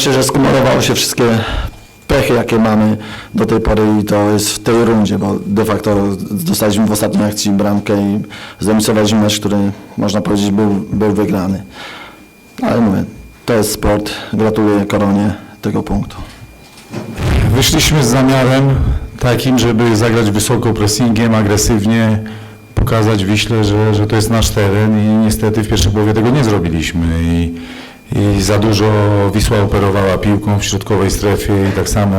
myślę, że skumulowało się wszystkie pechy, jakie mamy do tej pory i to jest w tej rundzie, bo de facto dostaliśmy w ostatniej akcji bramkę i zremisowaliśmy mecz, który można powiedzieć był, był wygrany. Ale mówię, to jest sport. Gratuluję Koronie tego punktu. Wyszliśmy z zamiarem takim, żeby zagrać wysoko pressingiem, agresywnie, pokazać Wiśle, że, że to jest nasz teren i niestety w pierwszej połowie tego nie zrobiliśmy i, i za dużo Wisła operowała piłką w środkowej strefie i tak samo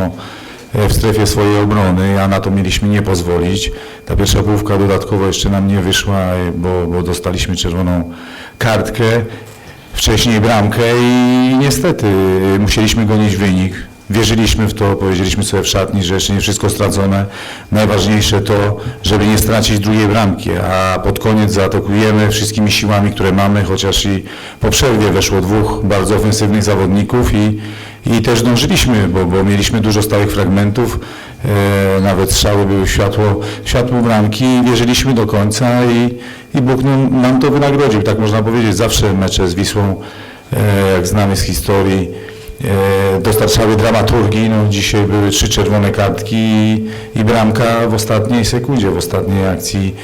e, w strefie swojej obrony, a na to mieliśmy nie pozwolić. Ta pierwsza połówka dodatkowo jeszcze nam nie wyszła, e, bo, bo dostaliśmy czerwoną kartkę, wcześniej bramkę i niestety e, musieliśmy gonić wynik. Wierzyliśmy w to, powiedzieliśmy sobie w szatni, że jeszcze nie wszystko stracone. Najważniejsze to, żeby nie stracić drugiej bramki, a pod koniec zaatakujemy wszystkimi siłami, które mamy, chociaż i po przerwie weszło dwóch bardzo ofensywnych zawodników i, i też dążyliśmy, bo, bo mieliśmy dużo stałych fragmentów, e, nawet strzały były światło, światło bramki i wierzyliśmy do końca i, i Bóg nam, nam to wynagrodził, tak można powiedzieć. Zawsze mecze z Wisłą, e, jak znamy z historii, dostarczały dramaturgii. No, dzisiaj były trzy czerwone kartki i, i bramka w ostatniej sekundzie, w ostatniej akcji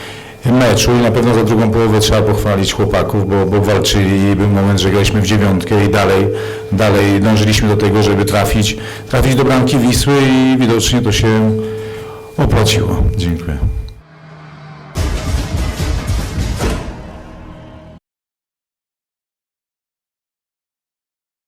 meczu i na pewno za drugą połowę trzeba pochwalić chłopaków, bo, bo walczyli i był moment, że graliśmy w dziewiątkę i dalej, dalej dążyliśmy do tego, żeby trafić, trafić do bramki Wisły i widocznie to się opłaciło. Dziękuję.